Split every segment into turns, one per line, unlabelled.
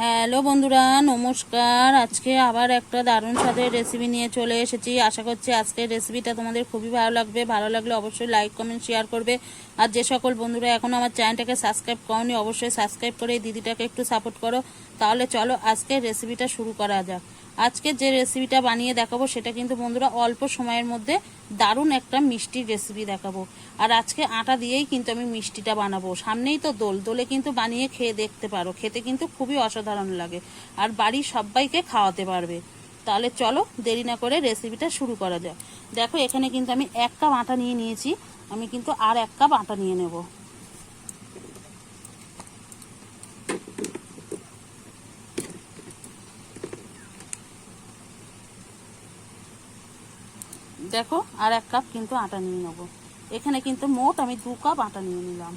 Hello বন্ধুরা, নমস্কার। আজকে আবার একটা দারুণ স্বাদের রেসিপি নিয়ে চলে এসেছি। আশা করছি আজকের রেসিপিটা তোমাদের খুবই ভালো লাগবে। ভালো লাগলে অবশ্যই লাইক কমেন্ট শেয়ার করবে। আর যে সকল বন্ধুরা এখনও আমার চ্যানেলটাকে সাবস্ক্রাইব করনি, অবশ্যই সাবস্ক্রাইব করে দিদিটাকে একটু সাপোর্ট করো। তাহলে চলো আজকের রেসিপিটা শুরু করা যাক। আজকে যে রেসিপিটা বানিয়ে দেখাবো, সেটা কিন্তু বন্ধুরা অল্প সময়ের মধ্যে দারুণ একটা মিষ্টির রেসিপি দেখাবো। আর আজকে আটা দিয়েই কিন্তু আমি মিষ্টিটা বানাবো। সামনেই তো দোল, দোলে কিন্তু বানিয়ে খেয়ে দেখতে পারো। খেতে কিন্তু খুবই অসাধারণ লাগে। আর বাড়ির সবাইকে খাওয়াতে পারবে। তাহলে চলো দেরি না করে রেসিপিটা শুরু করা যাক। দেখো, এখানে কিন্তু আমি এক কাপ আটা নিয়ে নিয়েছি। আমি কিন্তু আর এক কাপ আটা নিয়ে নেব। দেখো, আর এক কাপ কিন্তু আটা নিয়ে নেব। এখানে কিন্তু মোট আমি দু কাপ আটা নিয়ে নিলাম।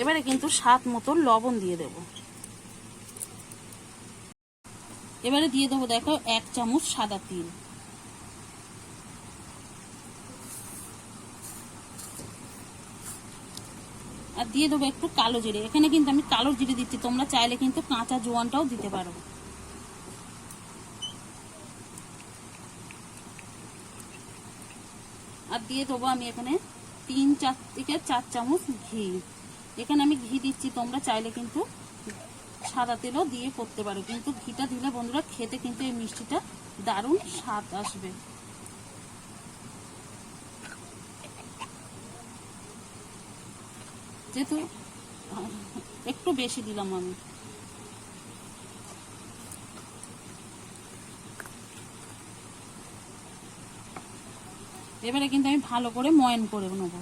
এবারে কিন্তু স্বাদ মতো লবণ দিয়ে দেব। এবারে দিয়ে দেবো, দেখো, এক চামচ সাদা তিল। দিয়ে দেবো একটু কালো জিরে। এখানে কিন্তু আমি কালো জিরে দিচ্ছি। তোমরা চাইলে কিন্তু কাঁচা জোয়ানটাও দিতে পারো। আর দিয়ে দেবো আমি এখানে তিন চার থেকে চার চামচ ঘি। এখানে আমি ঘি দিচ্ছি। তোমরা চাইলে কিন্তু সাদা তেলও দিয়ে করতে পারো। কিন্তু ঘিটা দিলে বন্ধুরা খেতে কিন্তু এই মিষ্টিটা দারুণ স্বাদ আসবে। যেহেতু একটু বেশি দিলাম আমি। এবারে কিন্তু আমি ভালো করে ময়ন করে নেব।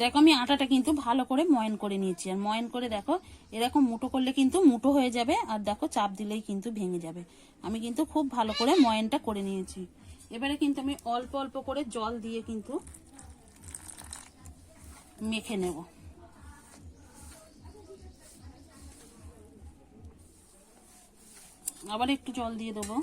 দেখো, আমি আটাটা কিন্তু ভালো করে ময়ন করে নিয়েছি। আর ময়ন করে দেখো এরকম মুটো করলে কিন্তু মুটো হয়ে যাবে, আর দেখো চাপ দিলেই কিন্তু ভেঙে যাবে। আমি কিন্তু খুব ভালো করে ময়নটা করে নিয়েছি। এবারে কিন্তু আমি অল্প অল্প করে জল দিয়ে কিন্তু মেখে নেব। আবার একটু জল দিয়ে দেবো।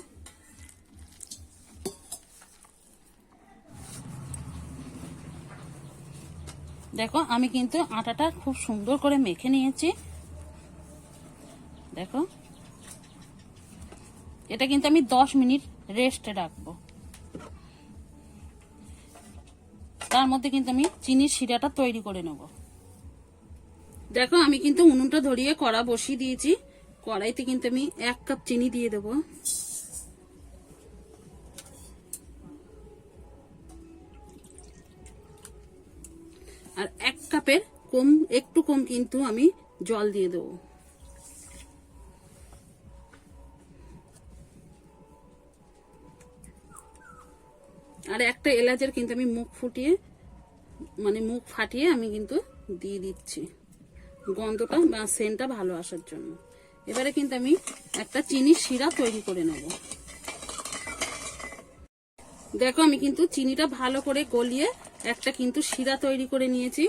দেখো, আমি কিন্তু আটাটা খুব সুন্দর করে মেখে নিয়েছি। দেখো, এটা কিন্তু আমি দশ মিনিট রেস্টে রাখব। তার মধ্যে কিন্তু আমি চিনির শিরাটা তৈরি করে নেব। দেখো, আমি কিন্তু উনুনটা ধরিয়ে কড়া বসিয়ে দিয়েছি। কড়াইতে কিন্তু আমি এক কাপ চিনি দিয়ে দেব। আর এক কাপের কম, একটু কম কিন্তু আমি জল দিয়ে দেবো। আর একটা এলাচের কিন্তু আমি মুখ ফুটিয়ে মানে মুখ ফাটিয়ে আমি কিন্তু দিয়ে দিচ্ছি। গন্ধটা বা সেন্টটা ভালো আসার জন্য। এবারে কিন্তু আমি একটা চিনির শিরা তৈরি করে নেব। দেখো আমি কিন্তু চিনিটা ভালো করে গলিয়ে একটা কিন্তু শিরা তৈরি করে নিয়েছি।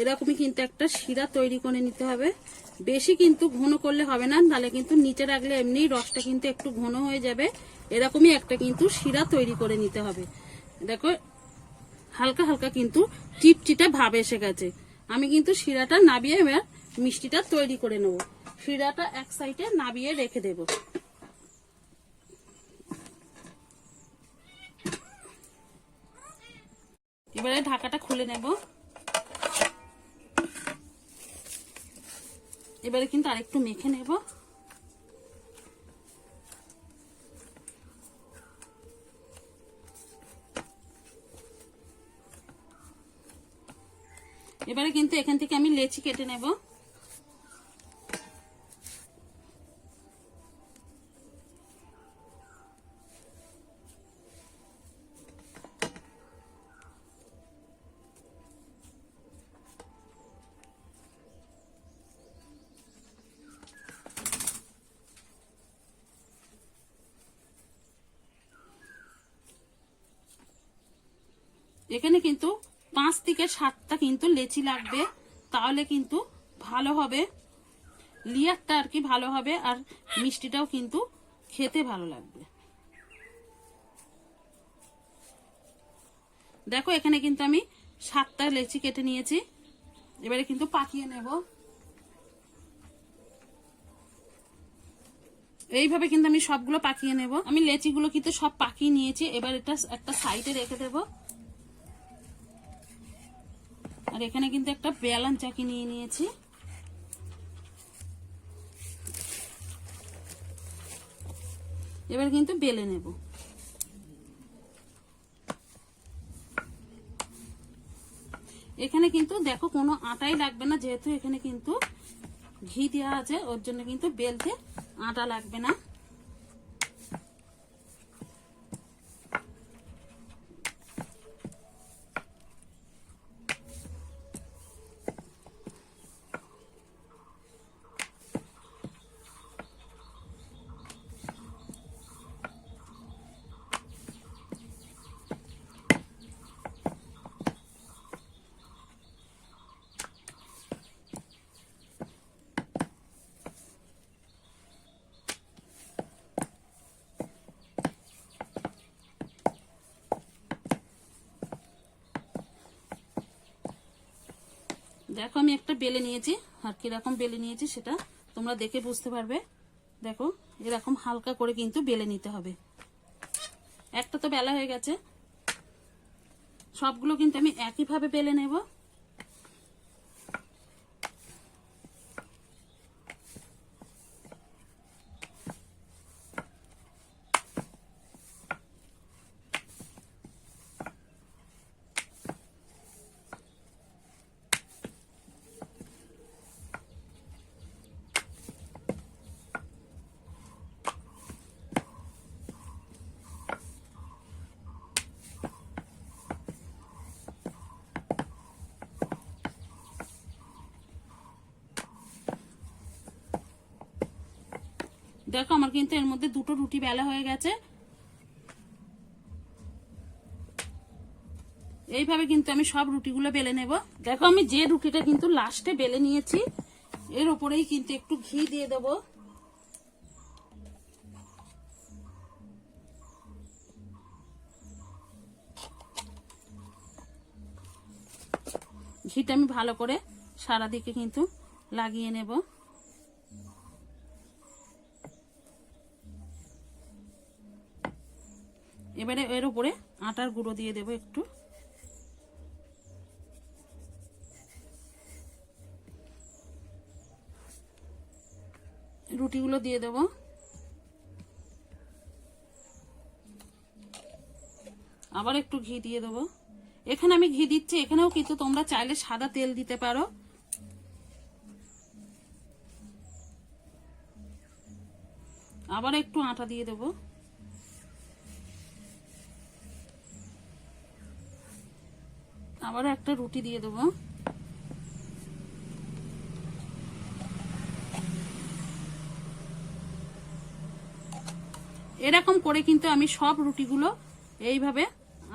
এরকমই কিন্তু একটা শিরা তৈরি করে নিতে হবে। বেশি কিন্তু ঘন করলে হবে না তাহলে কিন্তু নিচে রাখলে এমনি রসটা কিন্তু একটু ঘন হয়ে যাবে। এরকমই একটা কিন্তু শিরা তৈরি করে নিতে হবে। দেখো, হালকা হালকা কিন্তু চিটচিটা ভাব এসে গেছে। আমি কিন্তু শিরাটা নাবিয়ে এবার মিষ্টিটা তৈরি করে নেব। শিরাটা এক সাইডে নাবিয়ে রেখে দেব। এবারে ঢাকাটা খুলে নেব। এবারে কিন্তু আরেকটু মেখে নেব। এবারে কিন্তু এখান থেকে আমি লেচি কেটে নেব। এখানে কিন্তু পাঁচ থেকে সাতটা কিন্তু লেচি লাগবে, তাহলে কিন্তু ভালো হবে। লিয়ারটা আর কি ভালো হবে, আর মিষ্টিটাও কিন্তু খেতে ভালো লাগবে। দেখো, এখানে কিন্তু আমি সাতটা লেচি কেটে নিয়েছি। এবারে কিন্তু পাকিয়ে নেব। এইভাবে কিন্তু আমি সবগুলো পাকিয়ে নেব। আমি লেচিগুলো কিন্তু সব পাকিয়ে নিয়েছি। এবার এটা একটা সাইডে রেখে দেব। আর এখানে কিন্তু একটা বেলান চাকি নিয়ে নিয়েছি। এবার কিন্তু বেলে নেব। এখানে কিন্তু দেখো কোনো আটাই লাগবে না, যেহেতু এখানে কিন্তু ঘি দেওয়া আছে, ওর জন্য কিন্তু বেলতে আটা লাগবে না। দেখো, আমি একটা বেলে নিয়েছি। আর কীরকম বেলে নিয়েছি সেটা তোমরা দেখে বুঝতে পারবে। দেখো, এরকম হালকা করে কিন্তু বেলে নিতে হবে। একটা তো বেলা হয়ে গেছে। সবগুলো কিন্তু আমি একইভাবে বেলে নেব। দেখো, আমার কিন্তু এর মধ্যে দুটো রুটি বেলা হয়ে গেছে। এইভাবে কিন্তু আমি সব রুটিগুলো বেলে নেব। দেখো, আমি যে রুটিটা কিন্তু লাস্টে বেলে নিয়েছি, এর উপরেই কিন্তু একটু ঘি দিয়ে দেব। ঘিটা আমি ভালো করে সারা দিকে কিন্তু লাগিয়ে নেব। এবারে এর উপরে আটার গুঁড়ো দিয়ে দেবো একটু। রুটিগুলো দিয়ে দেব। আবার একটু ঘি দিয়ে দেবো। এখানে আমি ঘি দিচ্ছি, এখানেও কিন্তু তোমরা চাইলে সাদা তেল দিতে পারো। আবার একটু আটা দিয়ে দেবো। আবার একটা রুটি দিয়ে দেবো। এরকম করে কিন্তু আমি সব রুটিগুলো এইভাবে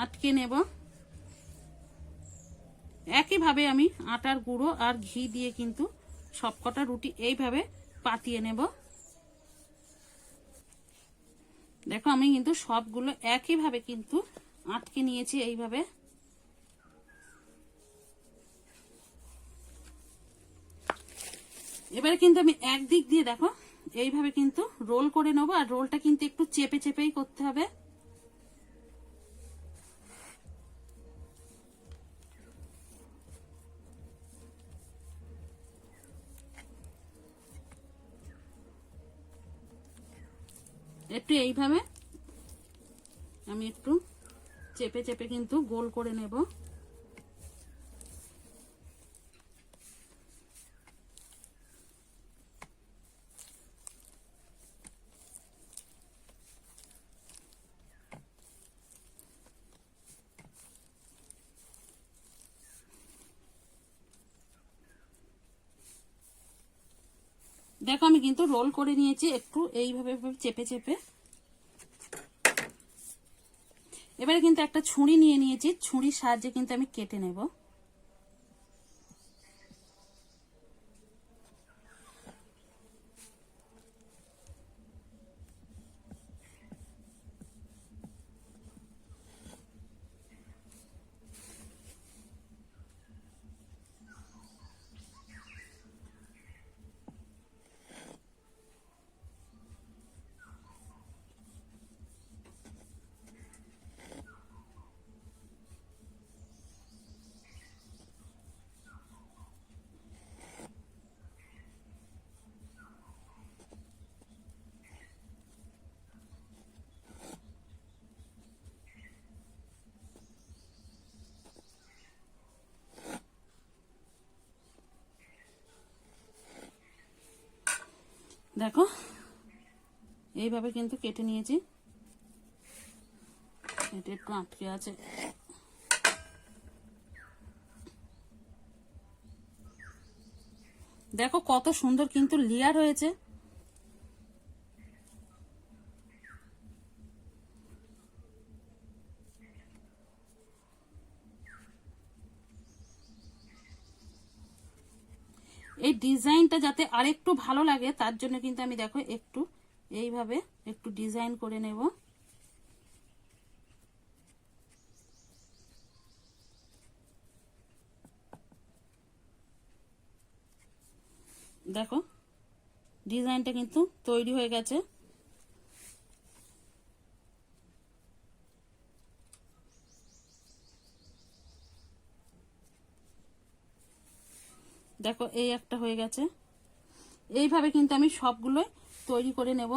আটকে নেব। একইভাবে আমি আটার গুঁড়ো আর ঘি দিয়ে কিন্তু সবকটা রুটি এইভাবে পাতিয়ে নেব। দেখো আমি কিন্তু সবগুলো একইভাবে কিন্তু আটকে নিয়েছি এইভাবে। এবারে কিন্তু আমি একদিক দিয়ে দেখো, এইভাবে কিন্তু রোল করে নেব, আর রোলটা কিন্তু একটু চেপে চেপেই করতে হবে। একটু এইভাবে আমি একটু চেপে চেপে কিন্তু গোল করে নেব। দেখো, আমি কিন্তু রোল করে নিয়েছি একটু এইভাবে চেপে চেপে। এবারে কিন্তু একটা ছুঁড়ি নিয়ে নিয়েছি ছুঁড়ির সাহায্যে কিন্তু আমি কেটে নেব। দেখো, এইভাবে কিন্তু কেটে নিয়েছি। এটা একটু আটকে আছে। দেখো কত সুন্দর কিন্তু লেয়ার হয়েছে এই ডিজাইনটা যাতে আরেকটু ভালো লাগে, তার জন্য কিন্তু আমি দেখো একটু এইভাবে একটু ডিজাইন করে নেব। দেখো, ডিজাইনটা কিন্তু তৈরি হয়ে গেছে। দেখো, এই একটা হয়ে গেছে। এইভাবে কিন্তু আমি সবগুলোই তৈরি করে নেব।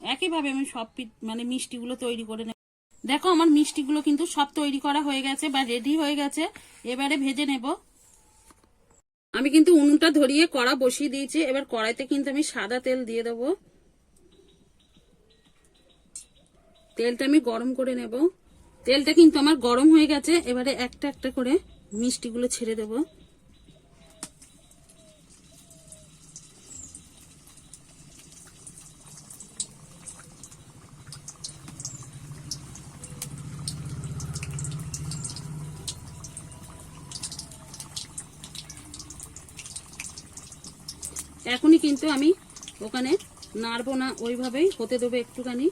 একইভাবে আমি সব মানে মিষ্টিগুলো তৈরি করে নেব। দেখো, আমার মিষ্টিগুলো কিন্তু সব তৈরি করা হয়ে গেছে বা রেডি হয়ে গেছে। এবারে ভেজে নেব। আমি কিন্তু উনুনটা ধরিয়ে কড়া বসিয়ে দিয়েছি। এবার কড়াইতে কিন্তু আমি সাদা তেল দিয়ে দেবো। তেলটা আমি গরম করে নেব। তেলটা কিন্তু আমার গরম হয়ে গেছে, এবারে একটা একটা করে মিষ্টিগুলো ছেড়ে দেব। এখনই কিন্তু আমি ওখানে নাড়বো না, ওইভাবেই হতে দেবো একটুখানি।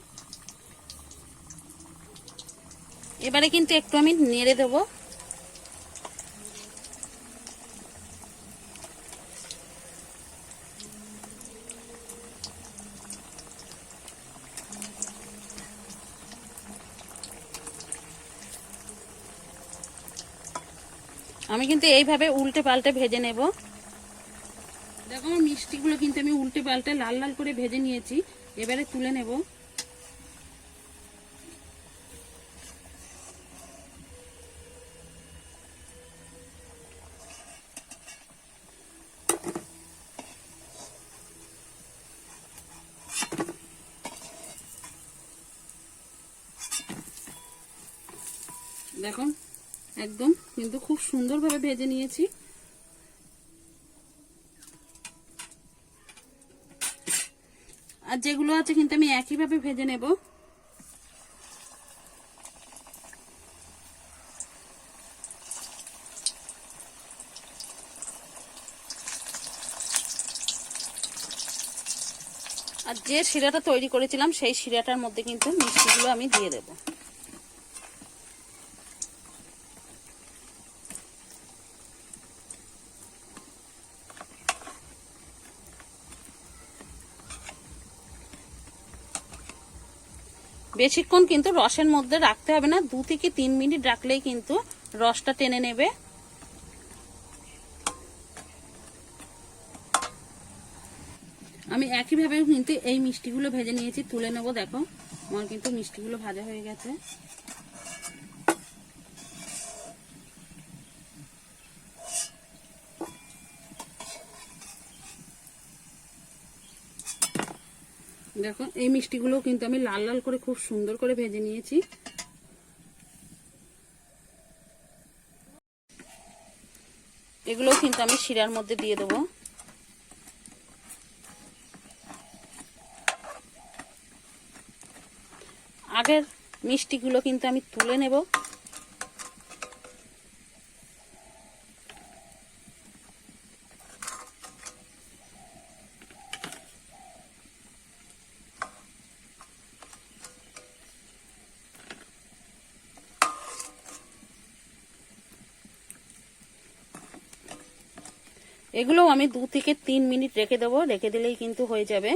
এবারে কিন্তু একটু আমি নেড়ে দেবো। আমি কিন্তু এইভাবে উল্টে পাল্টে ভেজে নেব। দেখো মিষ্টিগুলো কিন্তু আমি উল্টে পাল্টে লাল লাল করে ভেজে নিয়েছি। এবারে তুলে নেব। দেখুন, একদম কিন্তু খুব সুন্দরভাবে ভেজে নিয়েছি। আর যেগুলো আছে কিন্তু আমি একইভাবে ভেজে নেব। আর যে শিরাটা তৈরি করেছিলাম, সেই শিরাটার মধ্যে কিন্তু মিষ্টিগুলো আমি দিয়ে দেবো। বেশিক্ষণ কিন্তু রসের মধ্যে রাখতে হবে না। দু থেকে তিন মিনিট রাখলেই কিন্তু রসটা টেনে নেবে। আমি একইভাবে কিন্তু এই মিষ্টিগুলো ভেজে নিয়েছি। তুলে নেব, দেখো। আমার কিন্তু মিষ্টিগুলো ভাজা হয়ে গেছে। দেখো, এই মিষ্টিগুলো কিন্তু আমি লাল লাল করে খুব সুন্দর করে ভেজে নিয়েছি। এগুলো কিন্তু আমি শিরার মধ্যে দিয়ে দেবো। আগের মিষ্টিগুলো কিন্তু আমি তুলে নেব। এগুলোও আমি দু থেকে তিন মিনিট রেখে দেবো। রেখে দিলেই কিন্তু হয়ে যাবে।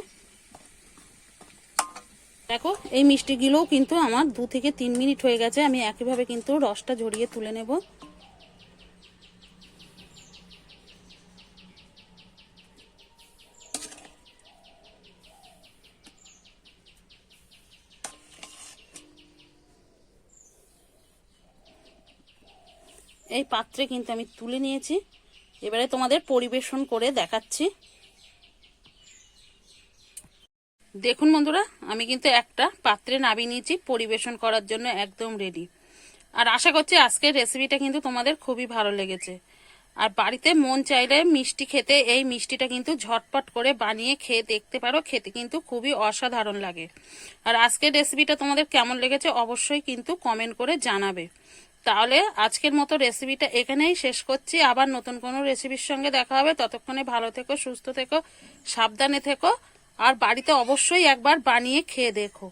দেখো, এই মিষ্টিগুলোও কিন্তু আমার দু থেকে তিন মিনিট হয়ে গেছে। আমি একইভাবে কিন্তু রসটা ঝরিয়ে তুলে নেব। এই পাত্রে কিন্তু আমি তুলে নিয়েছি। এবারে তোমাদের পরিবেশন করে দেখাচ্ছি। দেখুন বন্ধুরা, আমি কিন্তু একটা পাত্রে নামিয়ে নিয়েছি, পরিবেশন করার জন্য একদম রেডি আর আশা করছি আজকের রেসিপিটা কিন্তু তোমাদের খুবই ভালো লেগেছে। আর বাড়িতে মন চাইলে মিষ্টি খেতে, এই মিষ্টিটা কিন্তু ঝটপট করে বানিয়ে খেয়ে দেখতে পারো, খেতে কিন্তু খুবই অসাধারণ লাগে। আর আজকের রেসিপিটা তোমাদের কেমন লেগেছে অবশ্যই কিন্তু কমেন্ট করে জানাবে। তাহলে আজকের মতো রেসিপিটা এখানেই শেষ করছি। আবার নতুন কোনো রেসিপির সঙ্গে দেখা হবে। ততক্ষণে ভালো থেকো, সুস্থ থেকো, সাবধানে থেকো। আর বাড়িতে অবশ্যই একবার বানিয়ে খেয়ে দেখো।